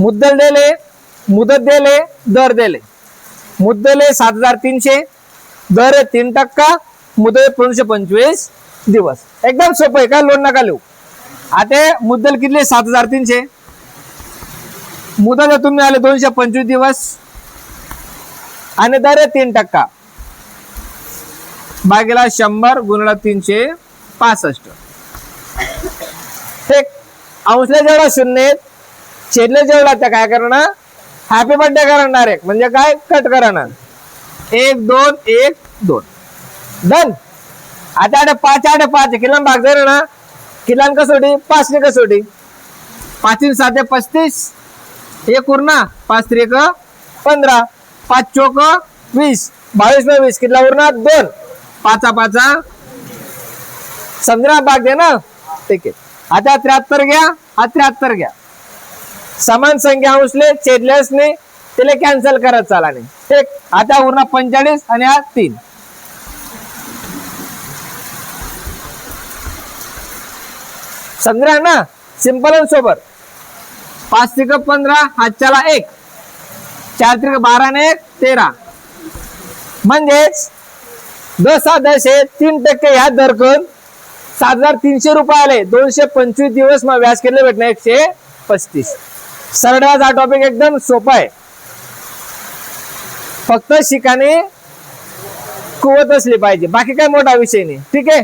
मुद्दल दिले मुदत दिले दर दिले. मुद्दले सात हजार तीनशे दर तीन टक्का मुदत दोनशे पंचवीस दिवस. एकदम सोपं आहे का? लोन नका लिहू. आता मुद्दल किती सात हजार तीनशे. मुदत तुम्ही आले दोनशे पंचवीस दिवस. आणि दर तीन टक्का. बागेला शंभर गुणला तीनशे पासष्ट. ठीक अंशला जेवढा शून्य आहेत, छेदला जेवला त्या काय करणार? हॅपी बर्थडे करणार एक म्हणजे काय? कट करणार. एक दोन एक दोन. डन आता आठ पाच आठ पाच. किलान भाग जाईल ना किलान कसोटी? पाच ने कसोटी? पाच सात पस्तीस. एक उरना. पाच त्रिक पंधरा. पाच चोक वीस. बावीस न वीस. कितला उरणार? दोन. पाचा पाचा. समजा भाग दे ना. ठीक आहे. आता त्र्याहत्तर घ्या. हा त्र्याहत्तर घ्या. समान संख्या अंशले छेदल्यास नाही त्याला कॅन्सल करत चाला नाही. आता उरणार पंचेचाळीस आणि आज तीन. समजा ना सिंपल आणि सोबर पाच त्रिक पंधरा हातच्याला एक. चार त्रिक बारा ने एक तेरा. म्हणजेच दसा दशे तीन टक्के ह्या दर करून सात हजार तीनशे रुपये आले. दोनशे पंचवीस दिवस मग व्याज केले भेटणार एकशे पस्तीस. सरळ हा टॉपिक एकदम सोपा आहे. फक्त शिकाने कुवत असली पाहिजे. बाकी काय मोठा विषय नाही. ठीक आहे?